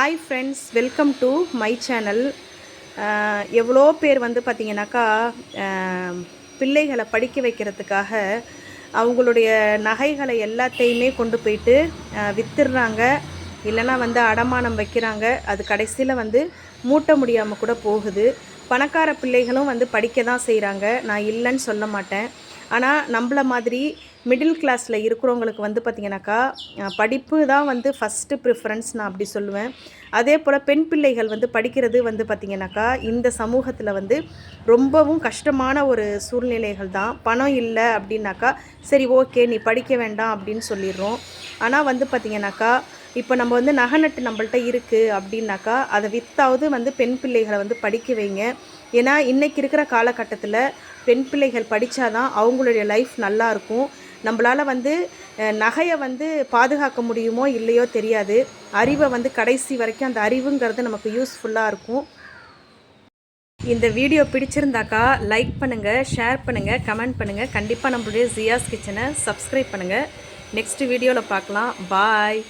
Hi friends welcome to my channel எவ்வளோ பேர் வந்து பார்த்தீங்கன்னாக்கா பிள்ளைகளை படிக்க வைக்கிறதுக்காக அவங்களுடைய நகைகளை எல்லாத்தையுமே கொண்டு போயிட்டு விற்றுடுறாங்க இல்லைன்னா வந்து அடமானம் வைக்கிறாங்க. அது கடைசியில் வந்து மூட்ட முடியாமல் கூட போகுது. பணக்கார பிள்ளைகளும் வந்து படிக்க தான் செய்கிறாங்க நான் இல்லைன்னு சொல்ல மாட்டேன். ஆனால் நம்மள மாதிரி மிடில் கிளாஸில் இருக்கிறவங்களுக்கு வந்து பார்த்திங்கனாக்கா படிப்பு தான் வந்து ஃபஸ்ட்டு ப்ரிஃபரன்ஸ் நான் அப்படி சொல்லுவேன். அதே போல் பெண் பிள்ளைகள் வந்து படிக்கிறது வந்து பார்த்திங்கனாக்கா இந்த சமூகத்தில் வந்து ரொம்பவும் கஷ்டமான ஒரு சூழ்நிலைகள் தான். பணம் இல்லை அப்படின்னாக்கா சரி ஓகே நீ படிக்க வேண்டாம் அப்படின்னு சொல்லிடுறோம். ஆனால் வந்து பார்த்திங்கனாக்கா இப்போ நம்ம வந்து நகை நட்டு நம்மள்ட்ட இருக்குது அப்படின்னாக்கா அதை வித்தாவது வந்து பெண் பிள்ளைகளை வந்து படிக்க வைங்க. ஏன்னா இன்றைக்கி இருக்கிற காலகட்டத்தில் பெண் பிள்ளைகள் படித்தாதான் அவங்களுடைய லைஃப் நல்லாயிருக்கும் நம்மளால் வந்து நகையை வந்து பாதுகாக்க முடியுமோ இல்லையோ தெரியாது. அறிவை வந்து கடைசி வரைக்கும் அந்த அறிவுங்கிறது நமக்கு யூஸ்ஃபுல்லாக இருக்கும். இந்த வீடியோ பிடிச்சிருந்தாக்கா லைக் பண்ணுங்கள் ஷேர் பண்ணுங்கள் கமெண்ட் பண்ணுங்கள் கண்டிப்பாக நம்மளுடைய ஜியாஸ் கிச்சனை சப்ஸ்கிரைப் பண்ணுங்கள் நெக்ஸ்ட் வீடியோவில் பார்க்கலாம். பாய்